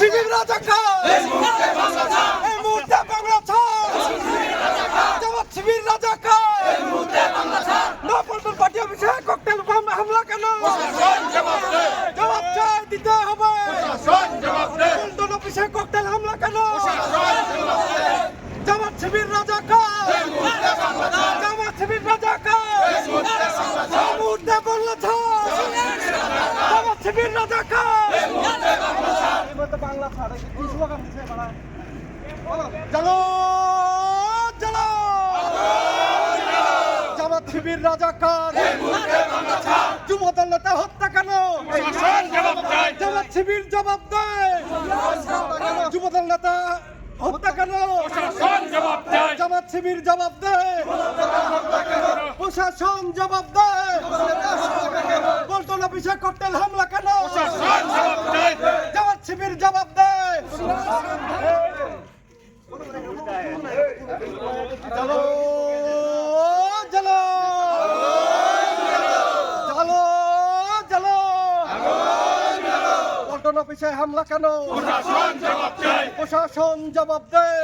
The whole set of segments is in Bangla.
শিবির রাজাকার এই মুহূর্তে বাংলা ছাড় জামাত শিবির রাজাকার নবপল্টন পার্টি অফিসে ককটেল বোম হামলা কেন? জবাব চাই দিতে হবে। পল্টন অফিসে ককটেল হামলা কেন? জামাত শিবির রাজাকার জামাত শিবির রাজাকার এই মুহূর্তে বাংলা ছাড় জামাত শিবির রাজাকার চলো চলো জামাত শিবির যুব দলটা হত্যা কেন? জামাত শিবির জবাব দেয়। যুব নেতা হত্যা কেন? জামাত শিবির জবাব দেয়। প্রশাসন জবাব দেয়। পল্টন অফিসে ককটেল হামলা কেন জামাত শিবির জবাব দেয় চলো চলো চলো চলো পল্টন অফিসে হামলা কেন প্রশাসন জবাব দেয়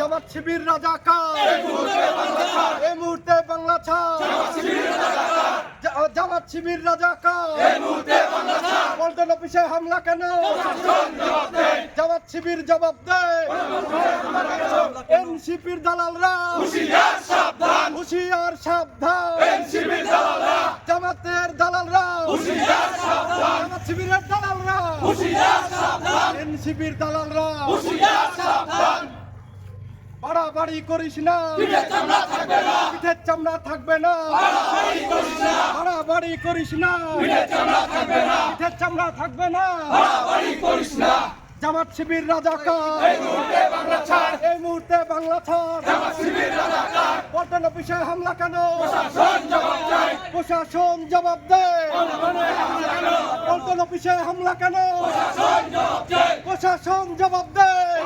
জামাত শিবির রাজাকার এই মুহূর্তে বাংলা ছাড় জামাত শিবির রাজাকার পল্টন অফিসে হামলা কেন জামাত শিবির। জবাব দেয় এনসিপির দালালরা। হুশিয়ার সাবধান। জামাতের দালালরা। জামাত শিবিরের দালালরা। এনসিপির দালালরা। বাড়াবাড়ি করিস না। পিঠের চামড়া থাকবে না। বাড়াবাড়ি করিস না। পিঠের চামড়া থাকবে না। হাবাড়ি করিস না। জামাত শিবির রাজাকার। এই মুহূর্তে বাংলা ছাড়। পল্টন অফিসে হামলা কেন? প্রশাসন জবাব দেয়। পল্টন অফিসে হামলা কেন? প্রশাসন জবাব দেয়।